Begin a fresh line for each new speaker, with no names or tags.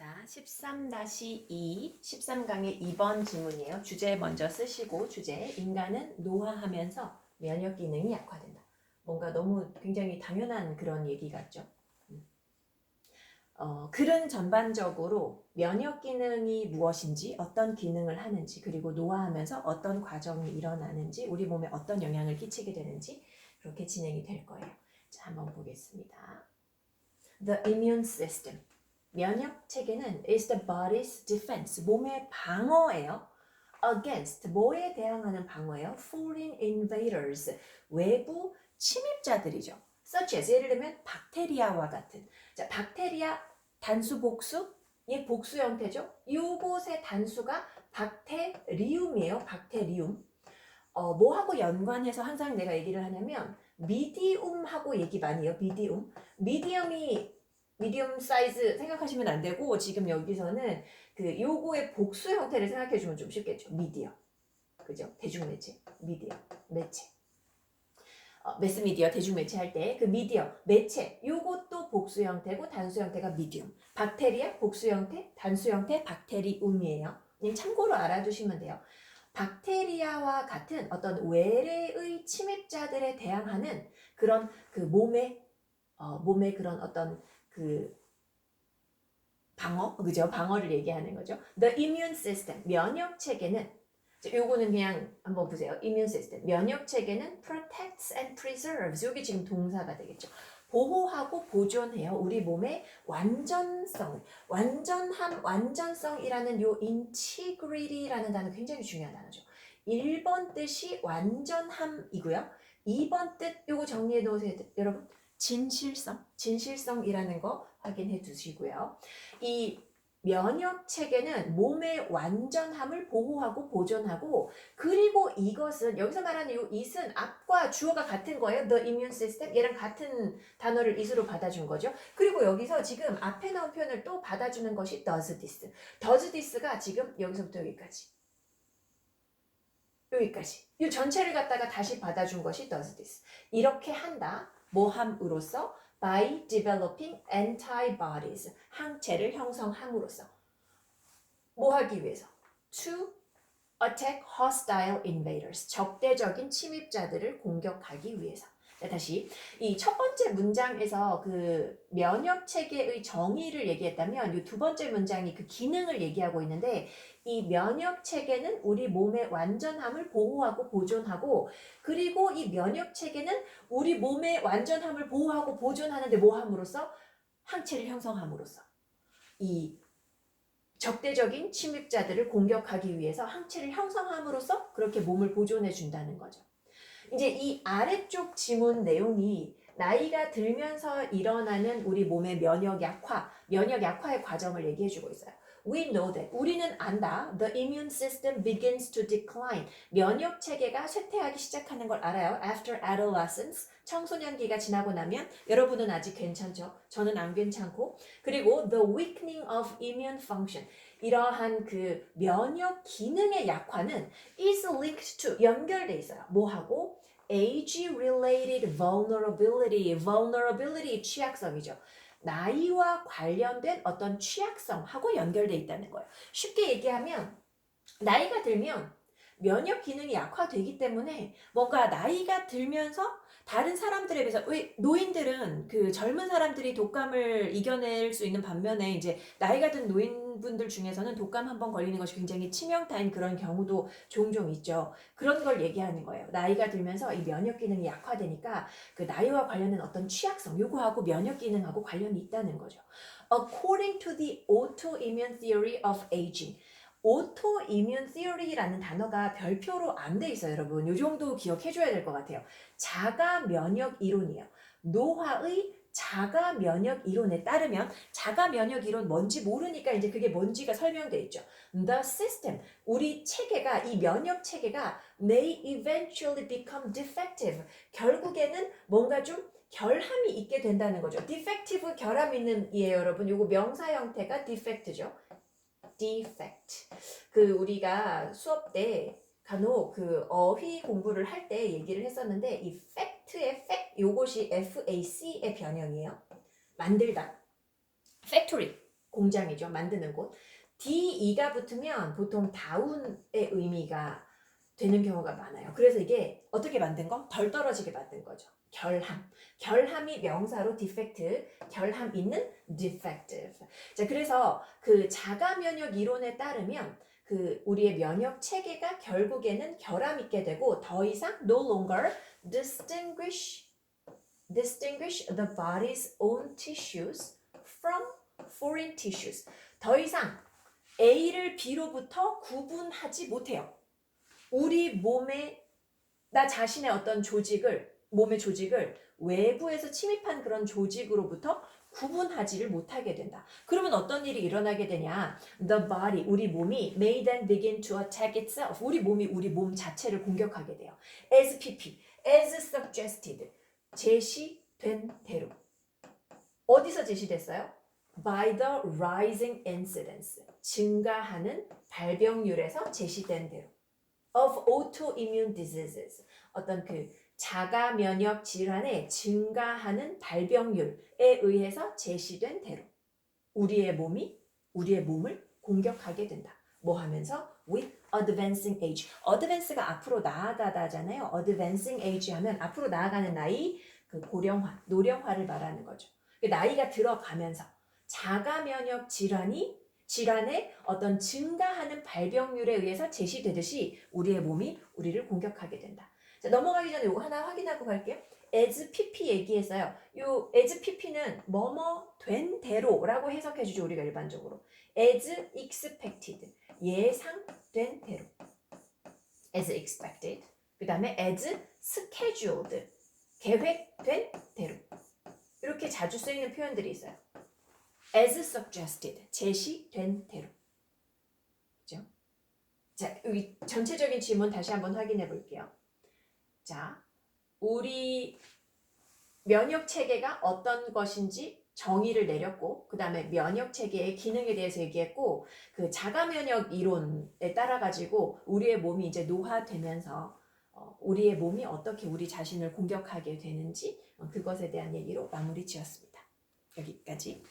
자, 13-2, 13강의 2번 지문이에요. 주제 먼저 쓰시고 주제 인간은 노화하면서 면역 기능이 약화된다. 뭔가 너무 굉장히 당연한 그런 얘기 같죠. 음. 어, 글은 전반적으로 면역 기능이 무엇인지, 어떤 기능을 하는지, 그리고 노화하면서 어떤 과정이 일어나는지, 우리 몸에 어떤 영향을 끼치게 되는지 그렇게 진행이 될 거예요. 자, 한번 보겠습니다. The immune system. 면역 체계는 is the body's defense. 몸의 방어예요. against 뭐에 대항하는 방어예요? foreign invaders. 외부 침입자들이죠. such as 예를 들면 박테리아와 같은. 자, 박테리아 단수 복수 얘 복수 형태죠. 요곳의 단수가 박테리움이에요. 박테리움. 어, 뭐하고 연관해서 항상 내가 얘기를 하냐면 미디움하고 얘기 많이 해요. 미디움. 미디움이 미디움 사이즈 생각하시면 안 되고 지금 여기서는 그 요거의 복수 형태를 생각해 주면 좀 쉽겠죠. 미디어. 그죠? 대중매체. 미디어. 매체. 어, 매스미디어 대중매체 할 때 그 미디어 매체 요것도 복수 형태고 단수 형태가 미디움 박테리아 복수 형태 단수 형태 박테리움이에요 참고로 알아두시면 돼요 박테리아와 같은 어떤 외래의 침입자들에 대항하는 그런 그 몸의 어, 몸의 그런 어떤 그 방어 그죠 방어를 얘기하는 거죠 the immune system 면역 체계는 자, 요거는 그냥 한번 보세요. immune system. 면역 체계는 protects and preserves. 여기 지금 동사가 되겠죠. 보호하고 보존해요. 우리 몸의 완전성, 완전함, 완전성이라는 요 integrity라는 단어 굉장히 중요한 단어죠. 1번 뜻이 완전함이고요. 2번 뜻 요거 정리해 놓으세요. 여러분. 진실성, 진실성이라는 거 확인해 두시고요. 이 면역 체계는 몸의 완전함을 보호하고 보존하고 그리고 이것은 여기서 말하는 이 it은 앞과 주어가 같은 거예요. The immune system 얘랑 같은 단어를 it으로 받아준 거죠. 그리고 여기서 지금 앞에 나온 표현을 또 받아주는 것이 does this. does this가 지금 여기서부터 여기까지 여기까지 이 전체를 갖다가 다시 받아준 것이 does this. 이렇게 한다. 모함으로써 by developing antibodies 항체를 형성함으로써 뭐 하기 위해서 to attack hostile invaders 적대적인 침입자들을 공격하기 위해서 자, 다시. 이 첫 번째 문장에서 그 면역 체계의 정의를 얘기했다면 이 두 번째 문장이 그 기능을 얘기하고 있는데 이 면역 체계는 우리 몸의 완전함을 보호하고 보존하고 그리고 이 면역 체계는 우리 몸의 완전함을 보호하고 보존하는데 뭐 함으로써? 항체를 형성함으로써. 이 적대적인 침입자들을 공격하기 위해서 항체를 형성함으로써 그렇게 몸을 보존해 준다는 거죠. 이제 이 아래쪽 지문 내용이 나이가 들면서 일어나는 우리 몸의 면역 약화, 면역 약화의 과정을 얘기해 주고 있어요. We know that. 우리는 안다. The immune system begins to decline. 면역 체계가 쇠퇴하기 시작하는 걸 알아요. After adolescence. 청소년기가 지나고 나면 여러분은 아직 괜찮죠? 저는 안 괜찮고. 그리고 the weakening of immune function. 이러한 그 면역 기능의 약화는 is linked to 연결돼 있어요. 뭐하고? Age-related vulnerability. vulnerability 취약성이죠. 나이와 관련된 어떤 취약성하고 연결돼 있다는 거예요. 쉽게 얘기하면 나이가 들면 면역 기능이 약화되기 때문에 뭔가 나이가 들면서 다른 사람들에 비해서 왜 노인들은 그 젊은 사람들이 독감을 이겨낼 수 있는 반면에 이제 나이가 든 노인분들 중에서는 독감 한 번 걸리는 것이 굉장히 치명타인 그런 경우도 종종 있죠. 그런 걸 얘기하는 거예요. 나이가 들면서 이 면역 기능이 약화되니까 그 나이와 관련된 어떤 취약성 요거하고 면역 기능하고 관련이 있다는 거죠. According to the autoimmune theory of aging. 오토이뮨 시어리라는 단어가 별표로 안 돼 있어요, 여러분. 요 정도 기억해 줘야 될 것 같아요. 자가 면역 이론이에요. 노화의 자가 면역 이론에 따르면 자가 면역 이론 뭔지 모르니까 이제 그게 뭔지가 설명돼 있죠. The system 우리 체계가 이 면역 체계가 may eventually become defective. 결국에는 뭔가 좀 결함이 있게 된다는 거죠. defective 결함 있는 이에요, 여러분. 요거 명사 형태가 defect죠. Defect. 그 우리가 수업 때 간혹 그 어휘 공부를 할 때 얘기를 했었는데 이 fact의 fact 요것이 FAC의 변형이에요. 만들다. factory. 공장이죠. 만드는 곳. DE가 붙으면 보통 다운의 의미가 되는 경우가 많아요. 그래서 이게 어떻게 만든 거? 덜 떨어지게 만든 거죠. 결함. 결함이 명사로 defect, 결함 있는 defective. 자, 그래서 그 자가 면역 이론에 따르면 그 우리의 면역 체계가 결국에는 결함 있게 되고 더 이상 no longer distinguish distinguish the body's own tissues from foreign tissues. 더 이상 A를 B로부터 구분하지 못해요. 우리 몸에 나 자신의 어떤 조직을 몸의 조직을 외부에서 침입한 그런 조직으로부터 구분하지를 못하게 된다. 그러면 어떤 일이 일어나게 되냐? The body, 우리 몸이 may then begin to attack itself. 우리 몸이 우리 몸 자체를 공격하게 돼요. As PP, as suggested. 제시된 대로. 어디서 제시됐어요? By the rising incidence. 증가하는 발병률에서 제시된 대로. Of autoimmune diseases. 어떤 그 자가 면역 질환의 증가하는 발병률에 의해서 제시된 대로 우리의 몸이 우리의 몸을 공격하게 된다. 뭐 하면서 with advancing age. advance가 앞으로 나아가다잖아요. advancing age 하면 앞으로 나아가는 나이, 그 고령화, 노령화를 말하는 거죠. 그 나이가 들어가면서 자가 면역 질환이 질환의 어떤 증가하는 발병률에 의해서 제시되듯이 우리의 몸이 우리를 공격하게 된다. 자, 넘어가기 전에 이거 하나 확인하고 갈게요. as pp 얘기했어요. 요 as pp는 뭐뭐 된 대로라고 해석해 주죠. 우리가 일반적으로. as expected. 예상된 대로. as expected. 그다음에 as scheduled. 계획된 대로. 이렇게 자주 쓰이는 표현들이 있어요. As suggested. 제시된 대로. 그죠? 자, 여기 전체적인 질문 다시 한번 확인해 볼게요. 자, 우리 면역 체계가 어떤 것인지 정의를 내렸고, 그 다음에 면역 체계의 기능에 대해서 얘기했고, 그 자가 면역 이론에 따라 가지고 우리의 몸이 이제 노화되면서 어, 우리의 몸이 어떻게 우리 자신을 공격하게 되는지 어, 그것에 대한 얘기로 마무리 지었습니다. 여기까지.